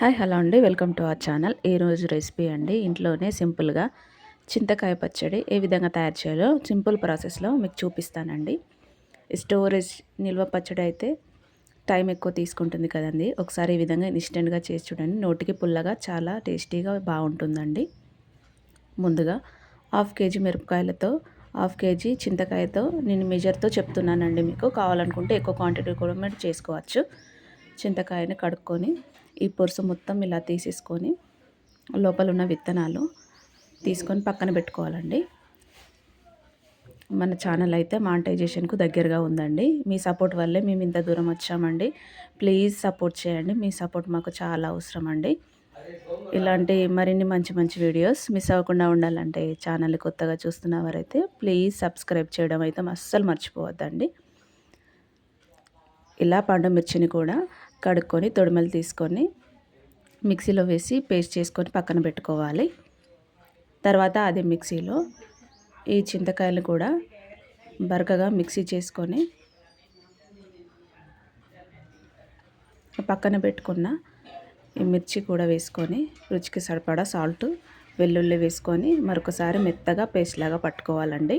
Hi hello అండి. Welcome to our channel. ఈరోజు recipe అండి ఇంట్లోనే సింపుల్గా చింతకాయ పచ్చడి ఏ విధంగా తయారు చేయాలో సింపుల్ ప్రాసెస్లో మీకు చూపిస్తానండి. స్టోరేజ్ నిల్వ పచ్చడి అయితే టైం ఎక్కువ తీసుకుంటుంది కదండి. ఒకసారి ఈ విధంగా ఇన్స్టెంట్గా చేసి చూడండి. నోటికి పుల్లగా చాలా టేస్టీగా బాగుంటుందండి. ముందుగా హాఫ్ కేజీ మిరపకాయలతో హాఫ్ కేజీ చింతకాయతో నేను మెజర్తో చెప్తున్నానండి మీకు. కావాలనుకుంటే ఎక్కువ క్వాంటిటీ కూడా మీరు చేసుకోవచ్చు. చింతకాయని కడుక్కొని ఈ పొరుసు మొత్తం ఇలా తీసేసుకొని లోపల ఉన్న విత్తనాలు తీసుకొని పక్కన పెట్టుకోవాలండి. మన ఛానల్ అయితే మానిటైజేషన్కు దగ్గరగా ఉందండి. మీ సపోర్ట్ వల్లే మేము ఇంత దూరం వచ్చామండి. ప్లీజ్ సపోర్ట్ చేయండి. మీ సపోర్ట్ మాకు చాలా అవసరం అండి ఇలాంటి మరిన్ని మంచి మంచి వీడియోస్ మిస్ అవ్వకుండా ఉండాలంటే ఛానల్ కొత్తగా చూస్తున్న వారైతే ప్లీజ్ సబ్స్క్రైబ్ చేయడం అయితే అస్సలు మర్చిపోవద్దండి. ఇలా పండు మిర్చిని కూడా కడుక్కొని తొడిమలు తీసుకొని మిక్సీలో వేసి పేస్ట్ చేసుకొని పక్కన పెట్టుకోవాలి. తర్వాత అదే మిక్సీలో ఈ చింతకాయలు కూడా బరకగా మిక్సీ చేసుకొని పక్కన పెట్టుకున్న ఈ మిర్చి కూడా వేసుకొని రుచికి సరిపడా సాల్ట్ వెల్లుల్లి వేసుకొని మరొకసారి మెత్తగా పేస్ట్ లాగా పట్టుకోవాలండి.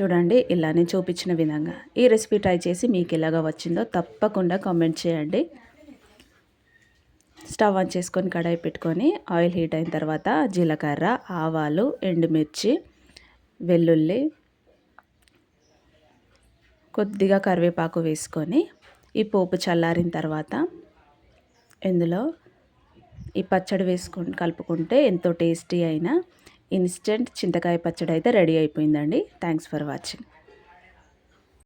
చూడండి ఇలా నేను చూపించిన విధంగా. ఈ రెసిపీ ట్రై చేసి మీకు ఎలాగ వచ్చిందో తప్పకుండా కామెంట్ చేయండి. స్టవ్ ఆన్ చేసుకొని కడాయి పెట్టుకొని ఆయిల్ హీట్ అయిన తర్వాత జీలకర్ర ఆవాలు ఎండుమిర్చి వెల్లుల్లి కొద్దిగా కరివేపాకు వేసుకొని ఈ పోపు చల్లారిన తర్వాత ఇందులో ఈ పచ్చడి వేసుకొని కలుపుకుంటే ఎంతో టేస్టీ అయినా ఇన్స్టెంట్ చింతకాయ పచ్చడి అయితే రెడీ అయిపోయిందండి. Thanks for watching